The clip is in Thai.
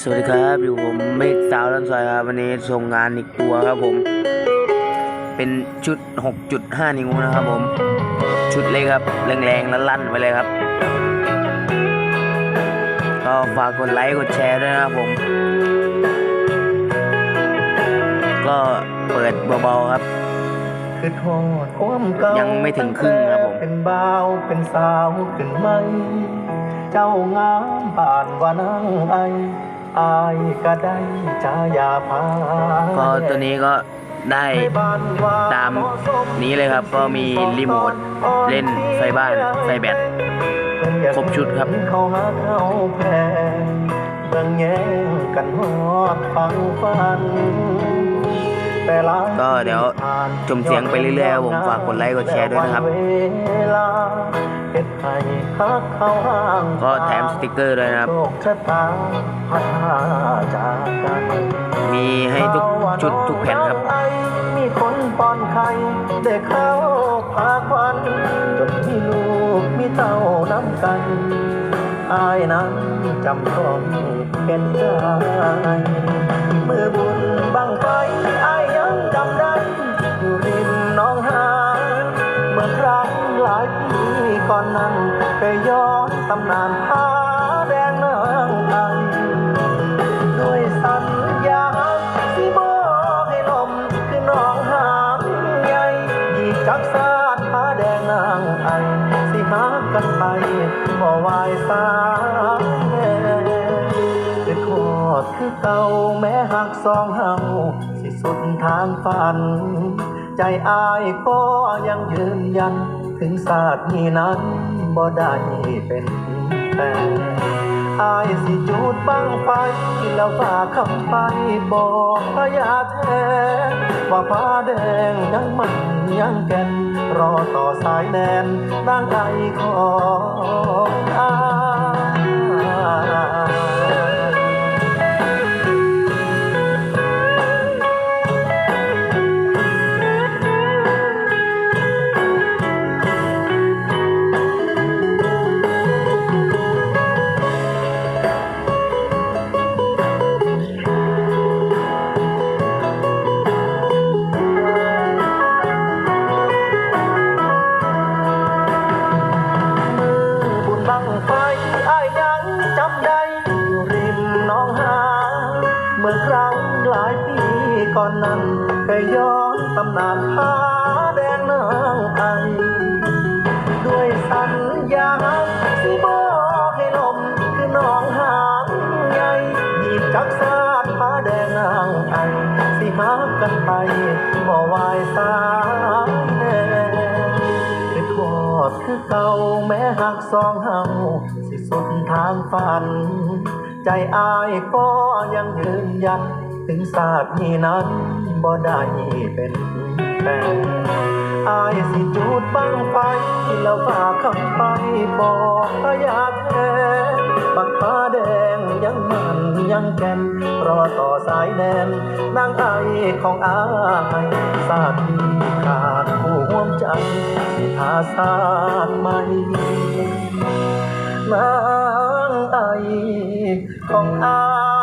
สวัสดีครับอยู่ผมเมฆสาวลันซอยครับวันนี้ส่งงานอีกตัวครับผม เป็นชุด 6.5 นิ้วนะครับผม ชุดเล็กครับ แรงๆแล้วลั่นไปเลยครับ ก็ฝากกดไลค์กดแชร์ด้วยนะครับผม ก็เปิดเบาๆครับ คือโทษความเก่ายัยังไม่ถึงครึ่งครับผม เป็นบ่าวเป็นสาวขึ้นไหม เจ้างามผ่านว่านั่งไอ อายก็ได้ชายาพาก็ตัวนี้ก็ได้ตามนี้เลยครับ ก็มีรีโมทเล่นไฟบ้านไฟแบตครบชุดครับเขาหาเขาแพ้เบิ่งแย่งกันหอดฟังฟัน ก็เดี๋ยวชมเสียงไปเรื่อยๆครับผมฝากกดไลค์กดแชร์ด้วยนะครับเวลาเฮ็ดให้ฮักเขาห่างก็แถมสติกเกอร์ด้วยนะครับโชคชะตาพาจากกันมีให้ทุกชุดทุกแผ่นครับไอมีคนป้อนไข่เด็กเขาพาควันจนมีลูกมีเต้าน้ำกันอายนั้นจำต้องเป็นใจ ยย้อนตำนานผาแดงนางไอด้วยสัญญาสิบอกให้ลมคือน้องหางใหญ่ยีจักสาดผ้าแดงนางไอสิหากันไปบ่วายสายแน่คือโคตรคือเก่าแม้หักสองเฮาสิสุดทางฝัน ใจอายก็ยังยืนยัน ถึงศาสตร์นี้นั้นบ่ได้เป็นแฟนอายสิจูดบังไฟแล้วฝากคำไปบอกพระยาแท้ว่าผ้าแดงยังมันยังแก่นรอต่อสายแนนร่างไอขอ ก่อนนั้นเคยย้อนตำนานผาแดงนางไอด้วยสัญญาสิบอกให้ลมคือน้องหางใหญ่หยิบจักสาดผาแดงนางไอสิหากันไปบ่วายสายแน่คือโทษคือเก่าแม้หักสองเฮาสิสุดทางฝัน ใจอายก็ยังยืนยัน ถึงศาสตร์นี้นั้นบ่ได้เป็นแฟนอายสิจูดบังไฟแล้วฝากคำไปบอกพยาแท้บักฟ้าแดงยังมันยังแก่นรอต่อสายแนนนางไอของอายศาสตร์ขาดผู้ห่วมใจสิพาศาสตร์ใหม่นางไอของอาย